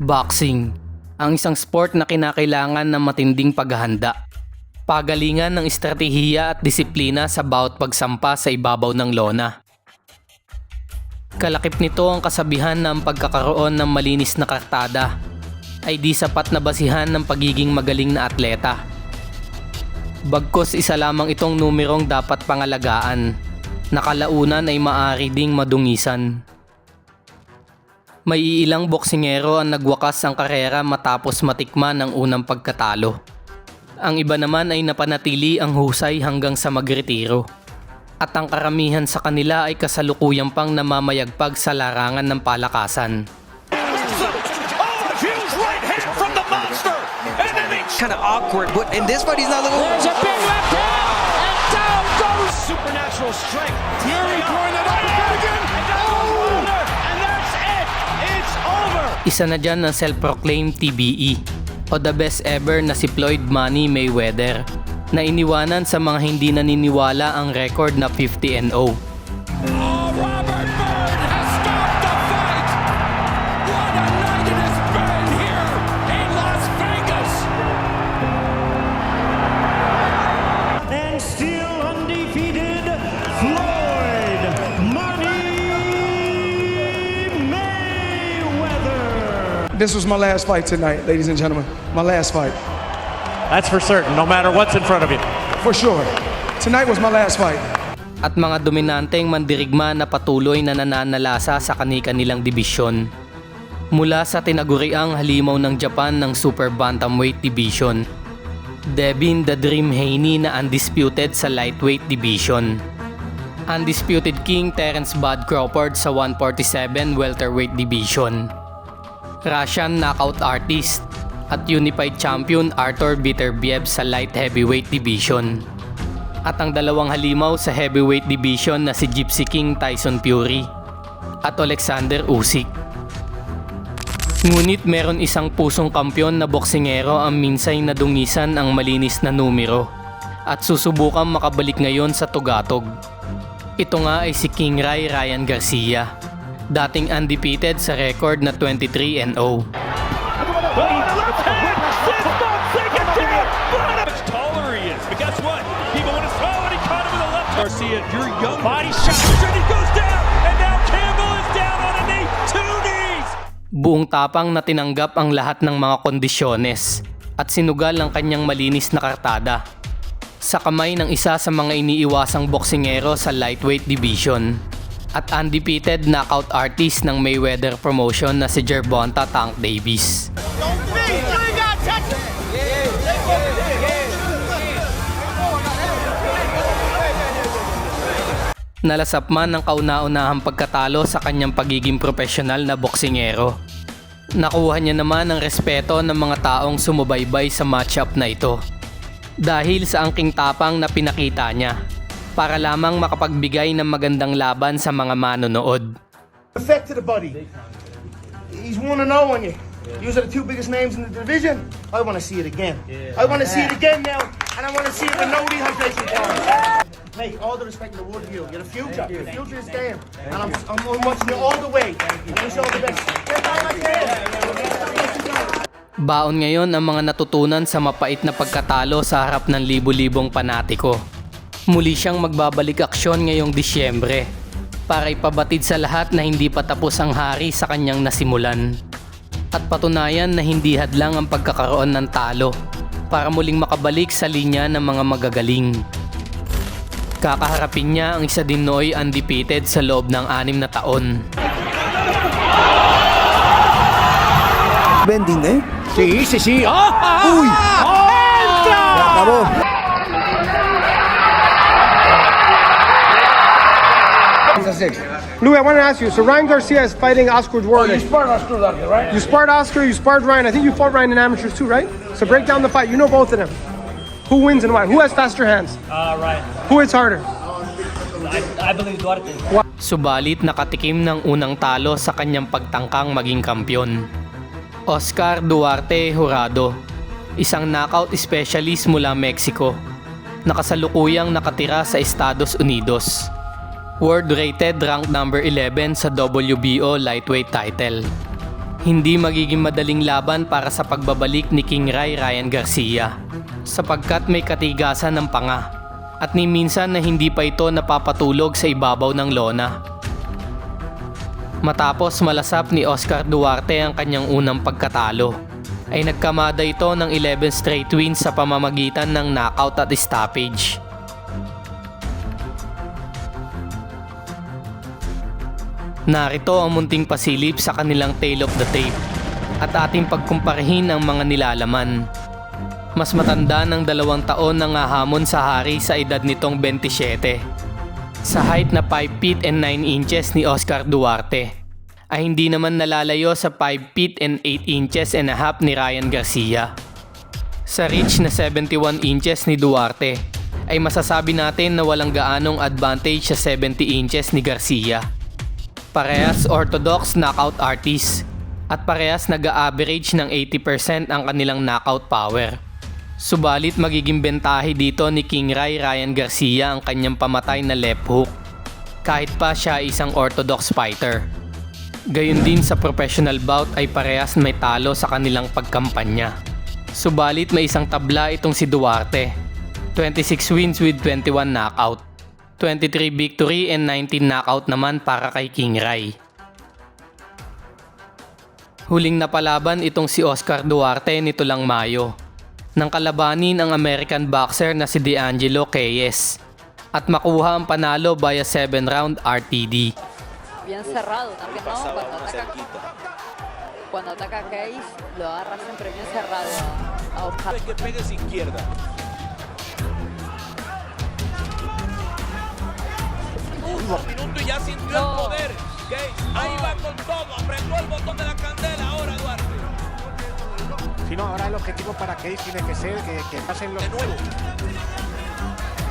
Boxing, ang isang sport na kinakailangan ng matinding paghahanda. Pagalingan ng estratehiya at disiplina sa bawat pagsampa sa ibabaw ng lona. Kalakip nito ang kasabihan na ang pagkakaroon ng malinis na kartada ay di sapat na basihan ng pagiging magaling na atleta. Bagkos isa lamang itong numerong dapat pangalagaan. Nakalaunan ay maari ding madungisan. May ilang boksingero ang nagwakas ang karera matapos matikman ang unang pagkatalo. Ang iba naman ay napanatili ang husay hanggang sa magretiro. At ang karamihan sa kanila ay kasalukuyang pang namamayagpag sa larangan ng palakasan. Kind of awkward. But in this fight, he's not looking. There's a big left hand. And down goes supernatural strength. Fury it up Isa na dyan ang self-proclaimed TBE o the best ever na si Floyd Money Mayweather na iniwanan sa mga hindi naniniwala ang record na 50 This was my last fight tonight, ladies and gentlemen. My last fight, That's for certain, no matter what's in front of you. for sure. Tonight was my last fight. At mga dominanteng mandirigma na patuloy na nananalasa sa kani-kanilang dibisyon. Mula sa tinaguriang halimaw ng Japan ng Super Bantamweight Division. Devin the Dream Haney na undisputed sa lightweight division. Undisputed King Terence Bud Crawford sa 147 welterweight division. Russian knockout artist at unified champion Arthur Beterbiev sa light heavyweight division. At ang dalawang halimaw sa heavyweight division na si Gypsy King Tyson Fury at Alexander Usyk. Ngunit meron isang pusong kampyon na boksingero ang minsay nadungisan ang malinis na numero at susubukang makabalik ngayon sa tugatog. Ito nga ay si King Rai Ryan Garcia, dating undefeated sa record na 23 and 0. Much taller he is. But guess what? People want to throw and he caught him with a left. Garcia, you're young. Body shot. And he goes down. And now Campbell is down on a knee. Two knees. Buong tapang na tinanggap ang lahat ng mga kondisyones at sinugal ang kanyang malinis na kartada. Sa kamay ng isa sa mga iniiwasang boksingero sa lightweight division at undefeated knockout artist ng Mayweather promotion na si Gervonta Tank Davis. Nalasap man ng kauna-unahang pagkatalo sa kanyang pagiging profesional na boksingero. Nakuha niya naman ang respeto ng mga taong sumubaybay sa matchup na ito. Dahil sa angking tapang na pinakita niya para lamang makapagbigay ng magandang laban sa mga manonood. effect to the buddy. He's 1 0 on you. These are the two biggest names in the division. I want to see it again. I want to see it again now, and I want to see it with no dehydration problems. Mate, all the respect in the world to you. You're the future. The future is game. And I'm, I'm, I'm watching you all the way. I wish you all the best. Baon ngayon ang mga natutunan sa mapait na pagkatalo sa harap ng libu-libong panatiko. Muli siyang magbabalik aksyon ngayong Disyembre para ipabatid sa lahat na hindi pa tapos ang hari sa kanyang nasimulan. At patunayan na hindi hadlang ang pagkakaroon ng talo para muling makabalik sa linya ng mga magagaling. Kakaharapin niya ang isa din nooy undefeated sa loob ng anim na taon. Bending eh. Sí, sí, sí. ¡Ah! Uy! Acabó. Louis, I want to ask you. So Ryan Garcia is fighting Oscar Duarte. You sparred Oscar Duarte, right? You sparred Oscar. You sparred Ryan. I think you fought Ryan in amateurs too, right? So break down the fight. You know both of them. Who wins and why? Who has faster hands? Uh, right. Who hits harder? I, I believe Duarte. Subalit nakatikim ng unang talo sa kanyang pagtangkang maging kampyon. Oscar Duarte Jurado, isang knockout specialist mula Mexico, nakasalukuyang nakatira sa Estados Unidos. World rated rank number 11 sa WBO lightweight title. Hindi magiging madaling laban para sa pagbabalik ni King Rai Ryan Garcia sapagkat may katigasan ng panga at ni minsan na hindi pa ito napapatulog sa ibabaw ng lona. Matapos malasap ni Oscar Duarte ang kanyang unang pagkatalo, ay nagkamada ito ng 11 straight wins sa pamamagitan ng knockout at stoppage. Narito ang munting pasilip sa kanilang tail of the tape at ating pagkumparahin ang mga nilalaman. Mas matanda ng dalawang taon na hamon sa hari sa edad nitong 27. Sa height na 5 feet and 9 inches ni Oscar Duarte ay hindi naman nalalayo sa 5 feet and 8 inches and a half ni Ryan Garcia. Sa reach na 71 inches ni Duarte ay masasabi natin na walang gaanong advantage sa 70 inches ni Garcia. Parehas orthodox knockout artists at parehas nag-average ng 80% ang kanilang knockout power. Subalit magiging bentahe dito ni King Rai Ryan Garcia ang kanyang pamatay na left hook kahit pa siya isang orthodox fighter. Gayun din sa professional bout ay parehas may talo sa kanilang pagkampanya. Subalit may isang tabla itong si Duarte. 26 wins with 21 knockout. 23 victory and 19 knockout naman para kay King Rai. Huling napalaban itong si Oscar Duarte nito lang Mayo. Nang kalabanin ang American boxer na si D'Angelo Keyes at makuha ang panalo via 7 round RTD. bien cerrado también, ¿no? Cuando ataca, cuando ataca a Case, lo agarra siempre bien cerrado a, a Oscar. Que pegues izquierda. Minuto y ya sintió No. el poder. Gates, ahí va con todo, apretó el botón de la candela ahora Duarte. Si no, ahora el objetivo para Case tiene que ser que, que pasen los... De nuevo.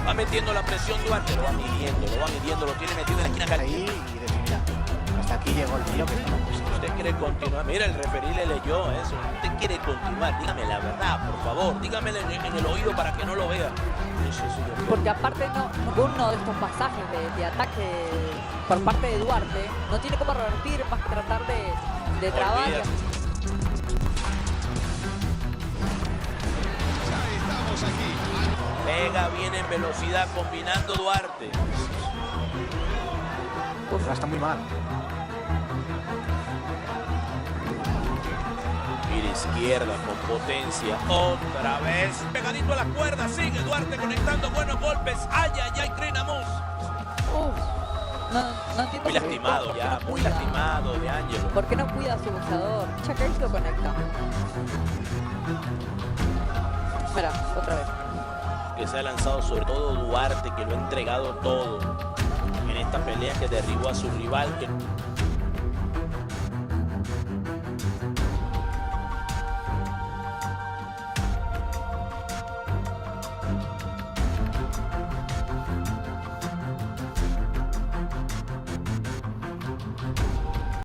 Va metiendo la presión Duarte, lo va midiendo, lo va midiendo, lo tiene metido en la esquina. ahí y hasta aquí llegó el tío que no. Usted quiere continuar, mira el referí le leyó eso. Usted quiere continuar, dígame la verdad, por favor, dígamelo en, en el oído para que no lo vea. Porque aparte no, ninguno de estos pasajes de, de ataque por parte de Duarte no tiene cómo revertir más que tratar de, de trabar. Pega bien en velocidad combinando Duarte. Uf, está muy mal. Mira izquierda con potencia. Otra vez. Pegadito a la cuerda. Sigue Duarte conectando buenos golpes. Ay, ay, ay, Crinamus. Uf, no, no entiendo Muy lastimado ya, no muy cuida. lastimado de Ángelo. ¿Por qué no cuida a su boxeador? Cha Case lo conecta. Mira, otra vez. Que se ha lanzado sobre todo Duarte, que lo ha entregado todo esta pelea que derribó a su rival. Que